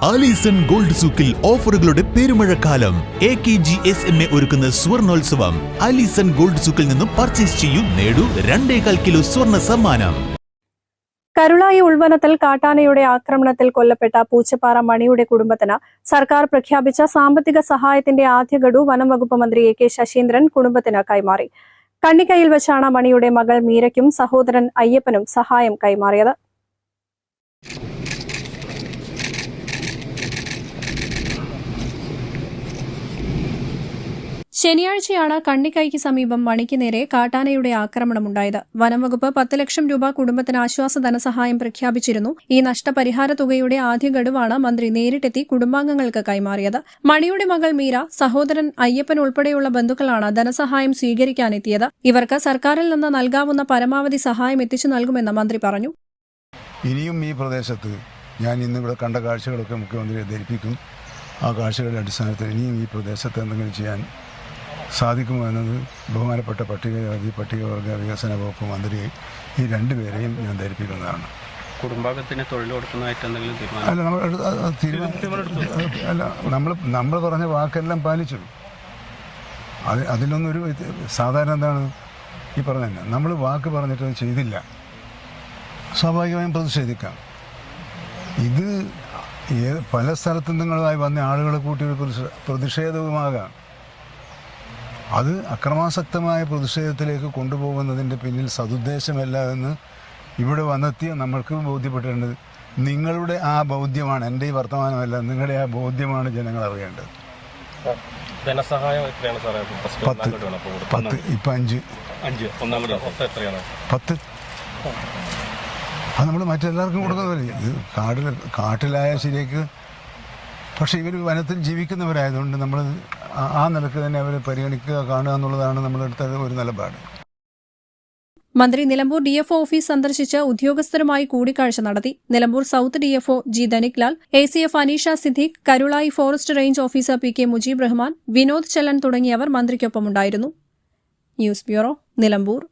Alison gold സൂക്കിൽ ഓഫറുകളുടെ പെരുമഴക്കാലം. A K G S M A ഒരുക്കുന്ന സ്വർണോത്സവം. ആലീസൺ ഗോൾഡ് സൂക്കിൽ നിന്നും പർച്ചേസ് ചെയ്യൂ നേടൂ രണ്ടേകാൽ കിലോ സ്വർണ സമ്മാനം. കരുളായി ഉൾവനത്തിൽ കാട്ടാനയുടെ ആക്രമണത്തിൽ കൊല്ലപ്പെട്ട പൂച്ചപ്പാറ മണിയുടെ കുടുംബത്തിന് സർക്കാർ പ്രഖ്യാപിച്ച സാമ്പത്തിക സഹായത്തിന്റെ ആദ്യ ഗഡു വനം വകുപ്പ് മന്ത്രി എ കെ ശശീന്ദ്രൻ കുടുംബത്തിന് കൈമാറി. കണ്ണിക്കൈയിൽ വെച്ചാണ് മണിയുടെ മകൾ മീരയ്ക്കും സഹോദരൻ അയ്യപ്പനും സഹായം കൈമാറിയത്. ശനിയാഴ്ചയാണ് കണ്ണിക്കൈക്ക് സമീപം മണിക്ക് നേരെ കാട്ടാനയുടെ ആക്രമണമുണ്ടായത്. വനംവകുപ്പ് പത്ത് ലക്ഷം രൂപ കുടുംബത്തിന് ആശ്വാസ ധനസഹായം പ്രഖ്യാപിച്ചിരുന്നു. ഈ നഷ്ടപരിഹാര തുകയുടെ ആദ്യ ഗഡുവാണ് മന്ത്രി നേരിട്ടെത്തി കുടുംബാംഗങ്ങൾക്ക് കൈമാറിയത്. മണിയുടെ മകൾ മീര സഹോദരൻ അയ്യപ്പൻ ഉൾപ്പെടെയുള്ള ബന്ധുക്കളാണ് ധനസഹായം സ്വീകരിക്കാനെത്തിയത്. ഇവർക്ക് സർക്കാരിൽ നിന്ന് നൽകാവുന്ന പരമാവധി സഹായം എത്തിച്ചു നൽകുമെന്ന് മന്ത്രി പറഞ്ഞു. ഇനിയും ഈ പ്രദേശത്ത് ഞാൻ ഇന്നിവിടെ കണ്ട കാഴ്ചകളൊക്കെ മുഖ്യമന്ത്രിയെ ധരിപ്പിക്കും. ആ കാഴ്ചകളുടെ അടിസ്ഥാനത്തിൽ ഇനിയും ഈ പ്രദേശത്ത് എന്തെങ്കിലും ചെയ്യാൻ സാധിക്കുമോ എന്നത് ബഹുമാനപ്പെട്ട പട്ടികജാതി പട്ടികവർഗ വികസന വകുപ്പ് മന്ത്രി ഈ രണ്ടുപേരെയും ഞാൻ ധരിപ്പിക്കുന്നതാണ്. കുടുംബാംഗത്തിന് തൊഴിൽ കൊടുക്കുന്നതായിട്ട് എന്തെങ്കിലും തീരുമാനം? അല്ല നമ്മൾ തീരുമാനം അല്ല നമ്മൾ നമ്മൾ പറഞ്ഞ വാക്കെല്ലാം പാലിച്ചു. അത് അതിലൊന്നൊരു സാധാരണ എന്താണ്? ഈ പറഞ്ഞ നമ്മൾ വാക്ക് പറഞ്ഞിട്ട് അത് ചെയ്തില്ല. സ്വാഭാവികമായും പ്രതിഷേധിക്കാം. ഇത് പല സ്ഥലത്തു നിങ്ങളുമായി വന്ന ആളുകളെ കൂട്ടി ഒരു പ്രതിഷേ- പ്രതിഷേധവുമാകാം. അത് അക്രമാസക്തമായ പ്രതിഷേധത്തിലേക്ക് കൊണ്ടുപോകുന്നതിന്റെ പിന്നിൽ സതുദ്ദേശമല്ല എന്ന് ഇവിടെ വന്നെത്തിയ നമ്മൾക്ക് ബോധ്യപ്പെട്ടിട്ടുണ്ട്. നിങ്ങളുടെ ആ ബോധ്യമാണ് എന്റെ ഈ വർത്തമാനമല്ല നിങ്ങളുടെ ആ ബോധ്യമാണ് ജനങ്ങൾ അറിയേണ്ടത്. ധനസഹായം എത്രയാണ് സാറേ? പത്ത് പത്ത് ഇപ്പം അഞ്ച്. അഞ്ച് ഒന്നാം എത്രയാണ്? പത്ത്. അത് നമ്മൾ മറ്റെല്ലാവർക്കും കൊടുക്കുന്നതല്ലേ ഇത് കാട്ടിൽ കാട്ടിലായ ശരിയേക്ക്. പക്ഷേ ഇവർ വനത്തിൽ ജീവിക്കുന്നവരായതുകൊണ്ട് നമ്മൾ ആ- നിലയ്ക്ക് തന്നെ അവരെ പരിഗണിക്കുക കാണുക എന്നുള്ളതാണ് നമ്മളെടുത്ത ഒരു നിലപാട്. മന്ത്രി നിലമ്പൂർ ഡിഎഫ്ഒ ഓഫീസ് സന്ദർശിച്ച് ഉദ്യോഗസ്ഥരുമായി കൂടിക്കാഴ്ച നടത്തി. Nilambur south DFO G Dhaniklal A C F Aneesha Siddique Karulai forest range officer P K Mujeeb Rahman Vinod Chellan തുടങ്ങിയവർ മന്ത്രിക്കൊപ്പമുണ്ടായിരുന്നു. News bureau Nilambur.